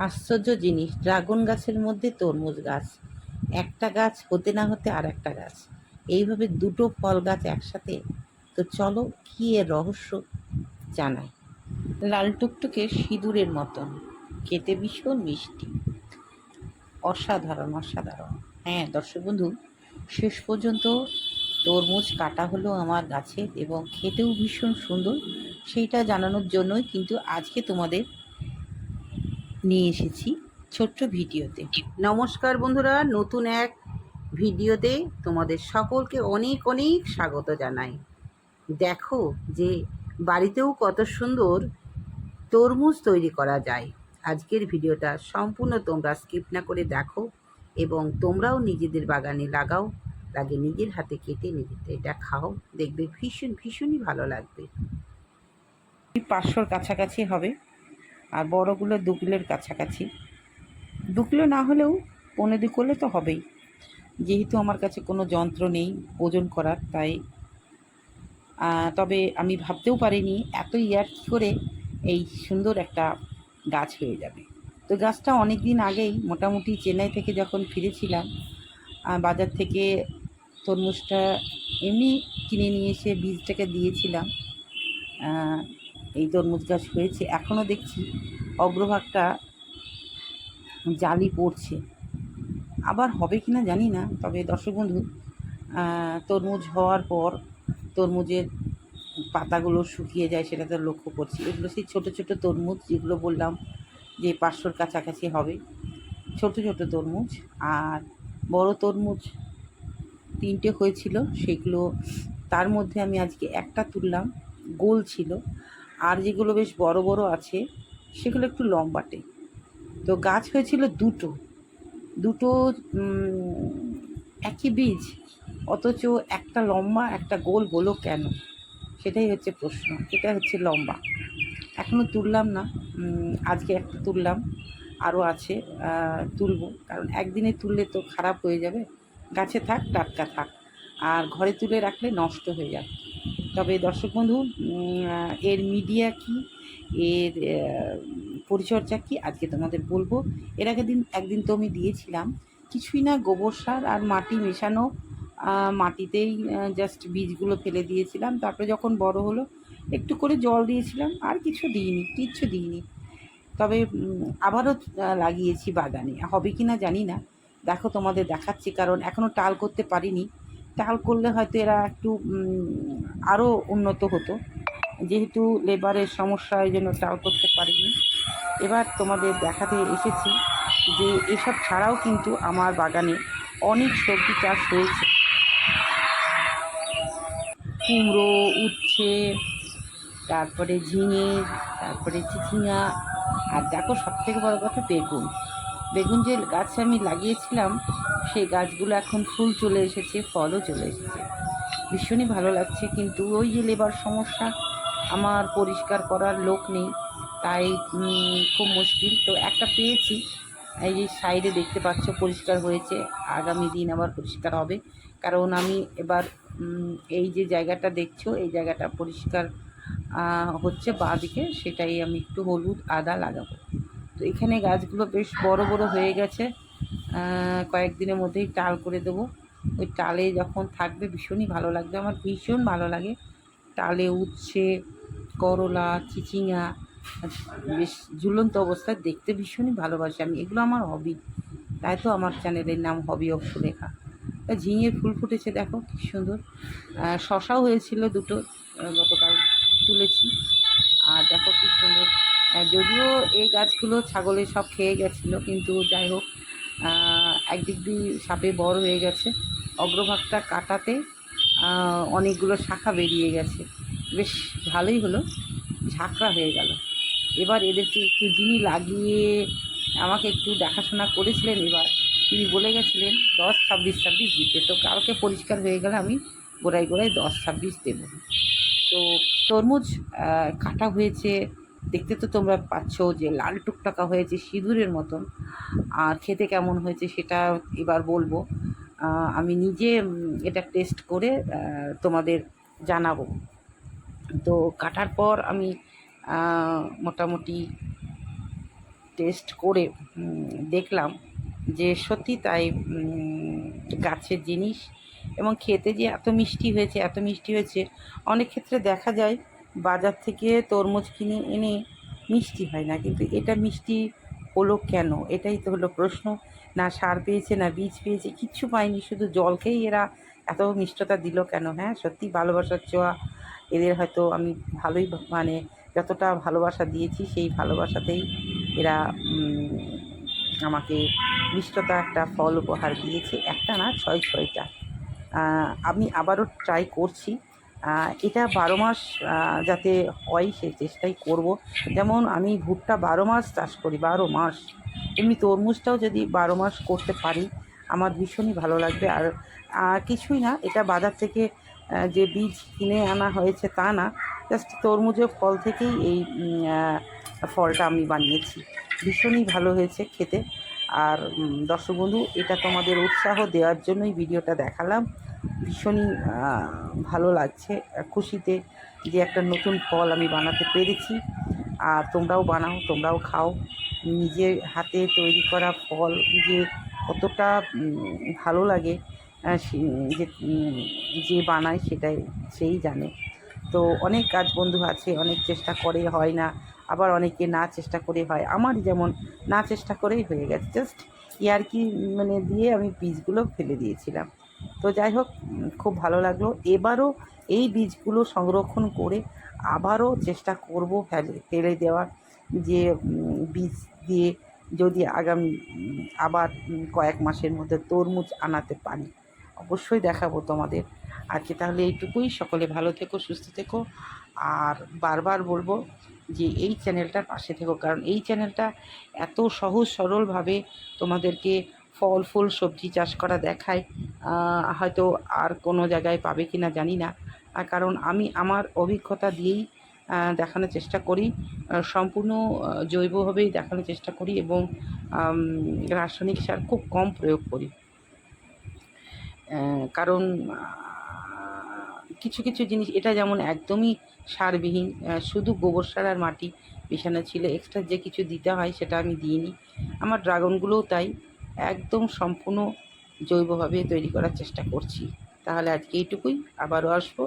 আশ্চর্য জিনিস, ড্রাগন গাছের মধ্যে তরমুজ গাছ। একটা গাছ হতে না হতে আর একটা গাছ। এইভাবে দুটো ফল গাছ একসাথে? তো চলো, কি এর রহস্য জানায় লাল টুকটুকে সিঁদুরের মতন। খেতে ভীষণ মিষ্টি। অসাধারণ অসাধারণ। হ্যাঁ দর্শক বন্ধু, শেষ পর্যন্ত তরমুজ কাটা হলো আমার গাছে এবং খেতেও ভীষণ সুন্দর। সেইটা জানানোর জন্যই কিন্তু আজকে তোমাদের নিয়ে এসেছি ছোট্ট ভিডিওতে। নমস্কার বন্ধুরা, নতুন এক ভিডিওতে তোমাদের সকলকে অনেক অনেক স্বাগত জানাই। দেখো যে বাড়িতেও কত সুন্দর তরমুজ তৈরি করা যায়। আজকের ভিডিওটা সম্পূর্ণ তোমরা স্কিপ না করে দেখো এবং তোমরাও নিজেদের বাগানে লাগাও লাগে নিজের হাতে কেটে নিজেদের এটা খাও, দেখবে ভীষণ, ভীষণই ভালো লাগবে। পাঁচশোর কাছাকাছি হবে। আর বড়গুলো দু কিলোর কাছাকাছি। দু কিলো না হলেও পনেরো দু করলে তো হবেই। যেহেতু আমার কাছে কোনো যন্ত্র নেই ওজন করার, তাই। তবে আমি ভাবতেও পারিনি এত ইয়ার কী করে এই সুন্দর একটা গাছ হয়ে যাবে। তো গাছটা অনেক দিন আগেই মোটামুটি চেন্নাই থেকে যখন ফিরেছিলাম বাজার থেকে তরমুজটা এমনি কিনে নিয়ে এসে বীজটাকে দিয়েছিলাম। এই তরমুজ গাছ হয়েছে। এখনও দেখছি অগ্রভাগটা জালি পড়ছে। আবার হবে কি না জানি না, তবে দর্শক বন্ধু তরমুজ হওয়ার পর তরমুজের পাতাগুলো শুকিয়ে যায় সেটা তো লক্ষ্য করছি। এগুলো সেই ছোটো ছোটো তরমুজ যেগুলো বললাম যে পাঁচশোর কাছাকাছি হবে। ছোট ছোট তরমুজ আর বড় তরমুজ তিনটে হয়েছিল, সেগুলো তার মধ্যে আমি আজকে একটা তুললাম। গোল ছিল। আর যেগুলো বেশ বড় বড় আছে, সেগুলো একটু লম্বাটে। তো গাছ হয়েছিল দুটো। দুটো একই বীজ, অথচ একটা লম্বা, একটা গোল হলো কেন? সেটাই হচ্ছে প্রশ্ন। এটা হচ্ছে লম্বা। এখনও তুললাম না। আজকে একটা তুললাম। আরও আছে তুলবো। কারণ একদিনে তুললে তো খারাপ হয়ে যাবে। গাছে থাক, টাটকা থাক। আর ঘরে তুলে রাখলে নষ্ট হয়ে যাবে। তবে দর্শক বন্ধু এর মিডিয়া কি? এর পরিচর্যা কি? আজকে তোমাদের বলব। এর আগের দিন, একদিন তো আমি দিয়েছিলাম। কিছুই না, গোবর সার আর মাটি মেশানো মাটিতেই জাস্ট বীজগুলো ফেলে দিয়েছিলাম। তারপরে যখন বড় হলো, একটু করে জল দিয়েছিলাম, আর কিছু দিইনি, কিচ্ছু দিইনি। তবে আবারও লাগিয়েছি বাগানে। হবে কি না জানি না। দেখো তোমাদের দেখাচ্ছি, কারণ এখনও টাল করতে পারিনি। টাল করলে হয়তো এরা একটু আরও উন্নত হতো। যেহেতু লেবারের সমস্যা, এই জন্য টাল করতে পারিনি। এবার তোমাদের দেখাতে এসেছি যে এসব ছাড়াও কিন্তু আমার বাগানে অনেক সবজি চাষ হয়েছে। কুমড়ো, উচ্ছে, তারপরে ঝিঙে, তারপরে চিচিঙা আর দেখো সব থেকে বড় কথা বেগুন। বেগুন যে গাছ আমি লাগিয়েছিলাম, সেই গাছগুলো এখন ফুল চলে এসেছে, ফলও চলে এসেছে। ভীষণই ভালো লাগছে, কিন্তু ওই যে লেবার সমস্যা, আমার পরিষ্কার করার লোক নেই, তাই খুব মুশকিল। তো একটা পেয়েছি, এই যে সাইডে দেখতে পাচ্ছ পরিষ্কার হয়েছে, আগামী দিন আবার পরিষ্কার হবে। কারণ আমি এবার এই যে জায়গাটা দেখছ, এই জায়গাটা পরিষ্কার হচ্ছে বাঁ দিকে সেটাই আমি একটু হলুদ আদা লাগাবো। তো এখানে গাছগুলো বেশ বড় বড় হয়ে গেছে। কয়েকদিনের মধ্যেই টাল করে দেবো। ওই টালে যখন থাকবে ভীষণই ভালো লাগবে। আমার ভীষণ ভালো লাগে। টালে উচ্ছে, করলা চিচিঙা বেশ ঝুলন্ত অবস্থায় দেখতে ভীষণই ভালোবাসি আমি। এগুলো আমার হবি তাই তো আমার চ্যানেলের নাম হবি অফ সুলেখা তা ঝিঙের ফুল ফুটেছে, দেখো কি সুন্দর। শশাও হয়েছিল দুটো গতকাল তুলেছি। আর দেখো কি সুন্দর। যদিও এই গাছগুলো ছাগলে সব খেয়ে গেছিল, কিন্তু যাই হোক একদিক দিয়ে সাপে বড় হয়ে গেছে। অগ্রভাগটা কাটাতে অনেকগুলো শাখা বেরিয়ে গেছে। বেশ ভালোই হলো, ঝাঁকড়া হয়ে গেল। এবার এদেরকে একটু যিনি লাগিয়ে আমাকে একটু দেখাশোনা করেছিলেন এবার, তিনি বলে গেছিলেন, দশ, ছাব্বিশ ছাব্বিশ দিতে। তো কালকে পরিষ্কার হয়ে গেলে আমি গোড়ায় গোড়ায় দশ, ছাব্বিশ দেবো। তো তরমুজ কাটা হয়েছে দেখতে তো তোমরা পাচ্ছ যে লাল টুকটাকা হয়েছে সিঁদুরের মতন। আর খেতে কেমন হয়েছে সেটা এবার বলব। আমি নিজে এটা টেস্ট করে তোমাদের জানাব। তো কাটার পর আমি মোটামুটি টেস্ট করে দেখলাম যে সত্যি তাই গাছের জিনিস এবং খেতে যে এত মিষ্টি হয়েছে, এত মিষ্টি হয়েছে, অনেক ক্ষেত্রে দেখা যায় বাজার থেকে তরমুজ কিনে এনে মিষ্টি হয় না। কিন্তু এটা মিষ্টি হলো কেন? এটাই তো হলো প্রশ্ন। না সার পেয়েছে, না বীজ পেয়েছে, কিচ্ছু পায়নি। শুধু জলকেই এরা এত মিষ্টতা দিল কেন? হ্যাঁ সত্যি ভালোবাসার চোয়া এদের হয়তো আমি ভালোই মানে যতটা ভালোবাসা দিয়েছি, সেই ভালোবাসাতেই এরা আমাকে মিষ্টতা একটা ফল উপহার দিয়েছে। একটা না, ছয় ছয়টা। আমি আবারও ট্রাই করছি। এটা বারো মাস যাতে হয় সেই চেষ্টাই করব। যেমন আমি ভুট্টা বারো মাস চাষ করি, বারো মাস। এমনি তরমুজটাও যদি বারো মাস করতে পারি, আমার ভীষণই ভালো লাগবে। আর কিছুই না, এটা বাজার থেকে যে বীজ কিনে আনা হয়েছে তা না, জাস্ট তরমুজের ফল থেকেই এই ফলটা আমি বানিয়েছি। ভীষণই ভালো হয়েছে খেতে। আর দর্শক বন্ধু, এটা তোমাদের উৎসাহ দেওয়ার জন্যই ভিডিওটা দেখালাম। ভীষণই ভালো লাগছে খুশিতে যে একটা নতুন ফল আমি বানাতে পেরেছি। আর তোমরাও বানাও, তোমরাও খাও। নিজের হাতে তৈরি করা ফল যে কতটা ভালো লাগে যে যে বানায় সেটাই, সেই জানে। তো অনেক কাজ বন্ধু আছে, অনেক চেষ্টা করে হয় না, আবার অনেকে না চেষ্টা করে হয়। আমার যেমন না চেষ্টা করেই হয়ে গেছে। জাস্ট ইয়ার কি মানে দিয়ে আমি বীজগুলো ফেলে দিয়েছিলাম। তো যাই হোক, খুব ভালো লাগল। এবারও এই বীজগুলো সংরক্ষণ করে আবারও চেষ্টা করব ফেলে ফেলে দেওয়ার যে বীজ দিয়ে যদি আগামী আবার কয়েক মাসের মধ্যে তরমুজ আনাতে পারি। অবশ্যই দেখাবো তোমাদের। আজকে তাহলে এইটুকুই। সকলে ভালো থেকো, সুস্থ থেকো। আর বারবার বলব যে, এই চ্যানেলটার পাশে থেকো। কারণ এই চ্যানেলটা এত সহজ সরলভাবে তোমাদেরকে ফল ফুল সবজি চাষ করা দেখায় হয়তো আর কোনো জায়গায় পাবে কি না জানি না। কারণ আমি আমার অভিজ্ঞতা দিয়েই দেখানোর চেষ্টা করি সম্পূর্ণ জৈবভাবেই দেখানোর চেষ্টা করি এবং রাসায়নিক সার খুব কম প্রয়োগ করি। কারণ কিছু কিছু জিনিস, এটা যেমন একদমই সারবিহীন শুধু গোবর সার আর মাটি মেশানো ছিল এক্সট্রা যে কিছু দিতে হয় সেটা আমি দিইনি। আমার ড্রাগনগুলোও তাই। একদম সম্পূর্ণ জৈবভাবে তৈরি করার চেষ্টা করছি। তাহলে আজকে এইটুকুই। আবারও আসব।